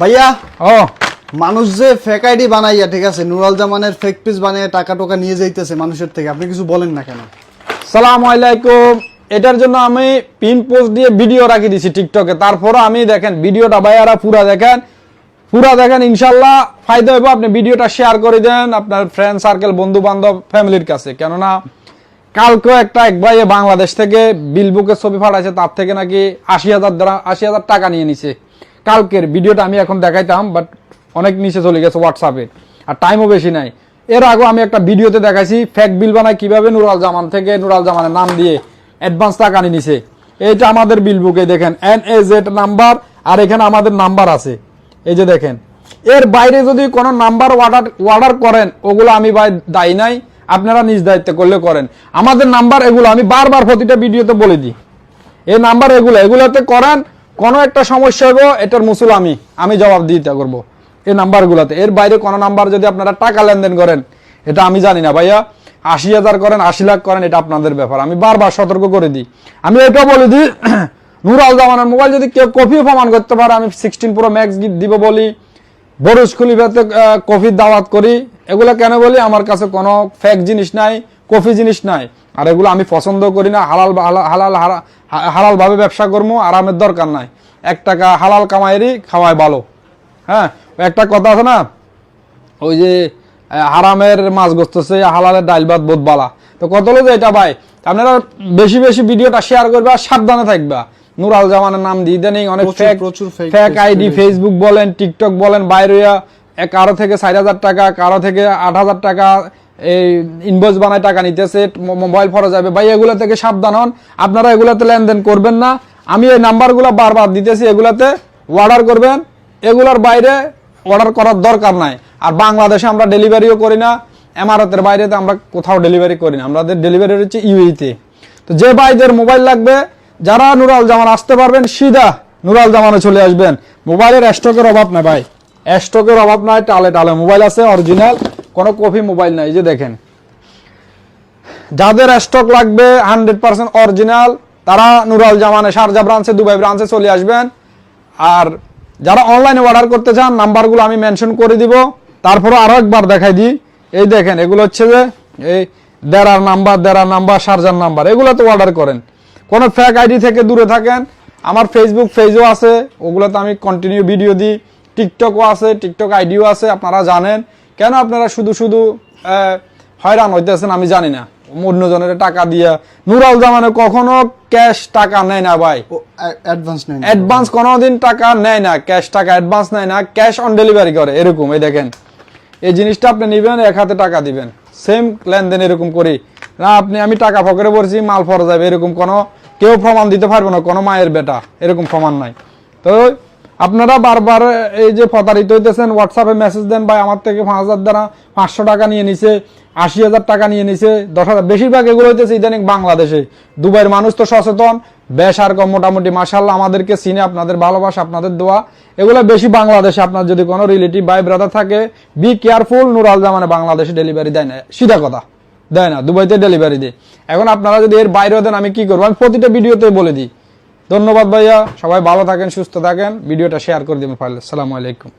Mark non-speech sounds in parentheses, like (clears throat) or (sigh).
ভাইয়া ও। মানুষ যে ফেক আইডি বানাইয়া ঠিক আছে নুরাল জামানের ফেক পিস বানিয়ে টাকা টোকা নিয়ে যাইতেছে মানুষের থেকে আপনি কিছু বলেন না কেন? সালাম আলাইকুম। এটার জন্য আমি পিন পোস্ট দিয়ে ভিডিও রাখি দিছি টিকটকে তারপরে আমি দেখেন ভিডিওটা ভাইয়ারা পুরা দেখেন। পুরা দেখেন ইনশাল্লাহ ফায়দা হবে আপনি ভিডিওটা শেয়ার করে দেন আপনার ফ্রেন্ড সার্কেল বন্ধু বান্ধব ফ্যামিলির কাছে। কেননা কালকে একটা এক ভাই বাংলাদেশ থেকে বিলবুকের ছবি ফাটাইছে তার থেকে নাকি আশি হাজার আশি হাজার টাকা নিয়ে নিছে। কালকের ভিডিওটা আমি এখন দেখাইতাম বাট অনেক নিচে চলে গেছে হোয়াটসঅ্যাপে আর টাইমও বেশি নাই। এর আগে আমি একটা ভিডিওতে দেখাইছি ফেক বিল বানায় কীভাবে নুরাল জামান থেকে নুরাল জামানের নাম দিয়ে অ্যাডভান্স টাকা নিয়ে নিছে। এইটা আমাদের বিল বুকে দেখেন এন এ জেড নাম্বার আর এখানে আমাদের নাম্বার আছে। এই যে দেখেন, এর বাইরে যদি কোনো নাম্বার অর্ডার অর্ডার করেন, ওগুলো আমি ভাই দায়ী নাই, আপনারা নিজ দায়িত্বে করলে করেন। আমাদের নাম্বার এগুলো আমি বারবার প্রতিটা ভিডিওতে বলে দিই। এই নাম্বার এগুলো, এগুলোতে করেন কোনো একটা সমস্যা হব এটার মুসুল আমি আমি জবাব দিতে করব। এই নাম্বারগুলোতে। এর বাইরে কোনো নাম্বার যদি আপনারা টাকা লেনদেন করেন, এটা আমি জানি না ভাইয়া। আশি হাজার করেন, আশি লাখ করেন, এটা আপনাদের ব্যাপার। আমি বারবার সতর্ক করে দিই। আমি এটা বলে দিই (clears throat) নুরাল জামানের মোবাইল যদি কেউ কপিও প্রমাণ করতে পারে, আমি সিক্সটিন প্রো ম্যাক্স দিব বলি। বরুজ খুলিফাতে কফির দাওয়াত করি। এগুলো কেন বলি? আমার কাছে কোনো ফেক জিনিস নাই কফি জিনিস নাই। আর এগুলো আমি পছন্দ করি না, হালাল হালাল হালাল হালাল ভাবে ব্যবসা করব আরামের দরকার নাই। এক টাকা হালাল কামাইরই খাওয়ায় ভালো। হ্যাঁ? একটা কথা আছে না? ওই যে হারামের মাছ গোস্তছে হালালের ডাইল ভাত বোধ বালা। তো কত হলো যে এটা ভাই আপনারা বেশি বেশি ভিডিওটা শেয়ার করবে আর সাবধানে থাকবা। নুরাল জামানের নাম দিয়ে দেন অনেক ফেক ফেক আইডি ফেসবুক বলেন টিকটক বলেন বাইরে কারও থেকে চার হাজার টাকা কারও থেকে আট হাজার টাকা এই ইনভয়েস বানায় টাকা নিতেছে মোবাইল ফরা যাবে। ভাই, এগুলো থেকে সাবধান হন। আপনারা এগুলাতে লেনদেন করবেন না। আমি এই নাম্বারগুলো বারবার দিতেছি, এগুলাতে অর্ডার করবেন। এগুলোর বাইরে অর্ডার করার দরকার নাই। আর বাংলাদেশে আমরা ডেলিভারিও করি না, এমারতের বাইরেতে আমরা কোথাও ডেলিভারি করি না। আমাদের ডেলিভারি হচ্ছে ইউইতে তো যে ভাইদের মোবাইল লাগবে, যারা নুরাল জামান আসতে পারবেন, সিধা নুরাল জামানে চলে আসবেন। মোবাইলের স্টকের অভাব নাই ভাই। স্টকের অভাব নাই, টালে টালে। মোবাইল আছে অরিজিনাল কোনো কপি মোবাইল নাই যে দেখেন। যাদের স্টক লাগবে হান্ড্রেড পার্সেন্ট অরিজিনাল তারা নুরাল জামানে, শারজা ব্রাঞ্চে দুবাই ব্রাঞ্চে চলে আসবেন। আর যারা অনলাইনে অর্ডার করতে চান, নাম্বারগুলো আমি মেনশন করে দিব। তারপরে আরও একবার দেখাই দিই। এই দেখেন, এগুলো হচ্ছে যে, এই দেড়ার নাম্বার দেড়ার নাম্বার, শারজার নাম্বার এগুলো তো অর্ডার করেন। কোনো ফ্যাক আইডি থেকে দূরে থাকেন। আমার ফেসবুক পেজও আছে, ওগুলোতে আমি কন্টিনিউ ভিডিও দিই। টিকটকও আছে টিকটক আইডিও আছে, আপনারা জানেন। কেন আপনারা শুধু শুধু হয়রান হইতেছেন আমি জানি না। অন্যজনের টাকা দিয়া। নুরাল জামানে কখনো ক্যাশ টাকা নেয় না ভাই। অ্যাডভান্স নেন অ্যাডভান্স কোনোদিন টাকা নেয় না ক্যাশ টাকা অ্যাডভান্স নেয় না ক্যাশ অন ডেলিভারি করে এরকম এই দেখেন। এই জিনিসটা আপনি নিবেন এক হাতে টাকা দিবেন। সেম লেনদেন এরকম করি। না আপনি আমি টাকা পকেটে পড়ছি মাল ফরা যাবে এরকম কোনো কেউ প্রমাণ দিতে পারবে না কোনো মায়ের বেটা এরকম প্রমাণ নাই। তো আপনারা বারবার এই যে প্রতারিত হইতেছেন হোয়াটসঅ্যাপে মেসেজ দেন, ভাই, আমার থেকে পাঁচ হাজার দ্বারা পাঁচশো টাকা নিয়ে নিছে, আশি হাজার টাকা নিয়ে নিছে, দশ হাজার। বেশিরভাগ এগুলো হইতেছে ইদানিং বাংলাদেশে। দুবাইয়ের মানুষ তো সচেতন বেশ আর কম মোটামুটি মাসাল্লাহ আমাদেরকে চিনে, আপনাদের ভালোবাসা, আপনাদের দোয়া, এগুলো বেশি বাংলাদেশে আপনার যদি কোনো রিলেটিভ ভাই ব্রাদার থাকে বি কেয়ারফুল নুরাল জামানে বাংলাদেশে ডেলিভারি দেয় না। সিধা কথা, দেয় না, দুবাইতে ডেলিভারি দেয়। এখন আপনারা যদি এর বাইরেও দেন আমি কি করব? আমি প্রতিটা ভিডিওতে বলে দিই। ধন্যবাদ ভাইয়া। সবাই ভালো থাকেন সুস্থ থাকেন। ভিডিওটা শেয়ার করে দিবেন ফাইলে। সালামু আলাইকুম।